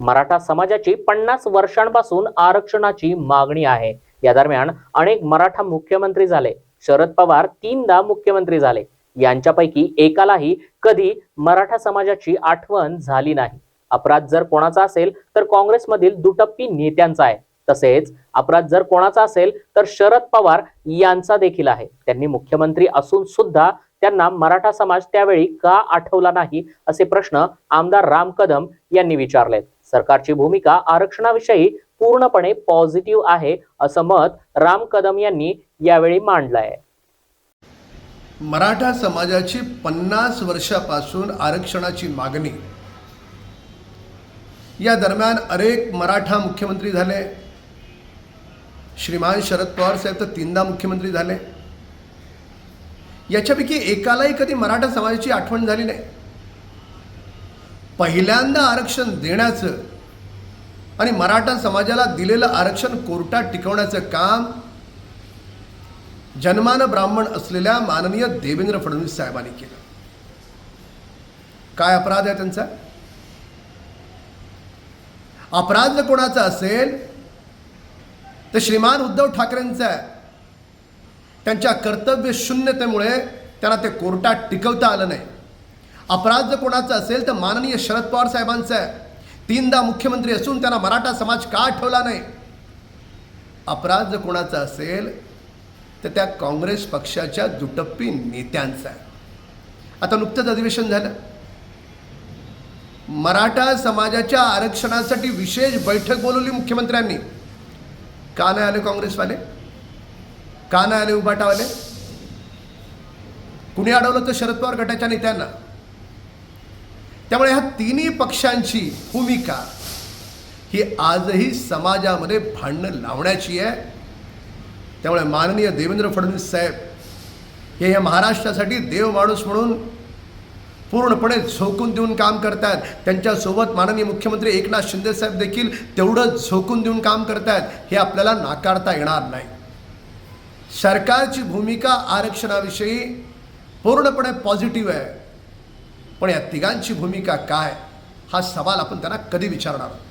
मराठा समाजाची पन्नास वर्षांपासून आरक्षणाची मागणी आहे. या दरम्यान अनेक मराठा मुख्यमंत्री झाले. शरद पवार तीनदा मुख्यमंत्री झाले. यांच्यापैकी एकालाही कधी मराठा समाजाची आठवण झाली नाही. अपराध जर कोणाचा असेल तर काँग्रेसमधील दुटप्पी नेत्यांचा आहे. तसेच अपराध जर कोणाचा असेल तर शरद पवार यांचा देखील आहे. त्यांनी मुख्यमंत्री असून सुद्धा त्यांना मराठा समाज त्यावेळी का आठवला नाही असे प्रश्न आमदार राम कदम यांनी विचारलेत. सरकारची भूमिका आरक्षणाविषयी पूर्णपणे पॉझिटिव्ह आहे असं मत राम कदम यांनी यावेळी मांडलं आहे मराठा समाजाची पन्नास वर्षापासून आरक्षणाची मागणी. या दरम्यान अनेक मराठा मुख्यमंत्री झाले. श्रीमान शरद पवार साहेब तर तीनदा मुख्यमंत्री झाले. याच्यापैकी एकालाही कधी मराठा समाजाची आठवण झाली नाही. पहिल्यांदा आरक्षण देण्याचं आणि मराठा समाजाला दिलेलं आरक्षण कोर्टात टिकवण्याचं काम जन्मान ब्राह्मण असलेल्या माननीय देवेंद्र फडणवीस साहेबांनी केलं. काय अपराध आहे त्यांचा? अपराध जर कोणाचा असेल तर श्रीमान उद्धव ठाकरेंचा आहे. त्यांच्या कर्तव्य शून्यतेमुळे त्यांना ते कोर्टात टिकवता आलं नाही. अपराध जर कोणाचा असेल तर माननीय शरद पवार साहेबांचा आहे. तीनदा मुख्यमंत्री असून त्यांना मराठा समाज का आठवला नाही? अपराध जर कोणाचा असेल तर त्या काँग्रेस पक्षाच्या दुटप्पी नेत्यांचा आहे. आता नुकतंच अधिवेशन झालं. मराठा समाजाच्या आरक्षणासाठी विशेष बैठक बोलवली मुख्यमंत्र्यांनी. का नाही आले काँग्रेसवाले? का नाही आले उभाटावाले? कुणी अडवलं तर शरद पवार गटाच्या नेत्यांना? त्यामुळे ह्या तिन्ही पक्षांची भूमिका ही आजही समाजामध्ये भांडणं लावण्याची आहे. त्यामुळे माननीय देवेंद्र फडणवीस साहेब हे या महाराष्ट्रासाठी देव माणूस म्हणून पूर्णपणे झोकून देऊन काम करतात त्यांच्यासोबत माननीय मुख्यमंत्री एकनाथ शिंदे साहेब देखील तेवढं झोकून देऊन काम करतात हे आपल्याला नाकारता येणार नाही. सरकारची भूमिका आरक्षणाविषयी पूर्णपणे पॉझिटिव्ह आहे. पण या तिघांची भूमिका काय? हा सवाल आपण त्यांना कधी विचारणार? आहोत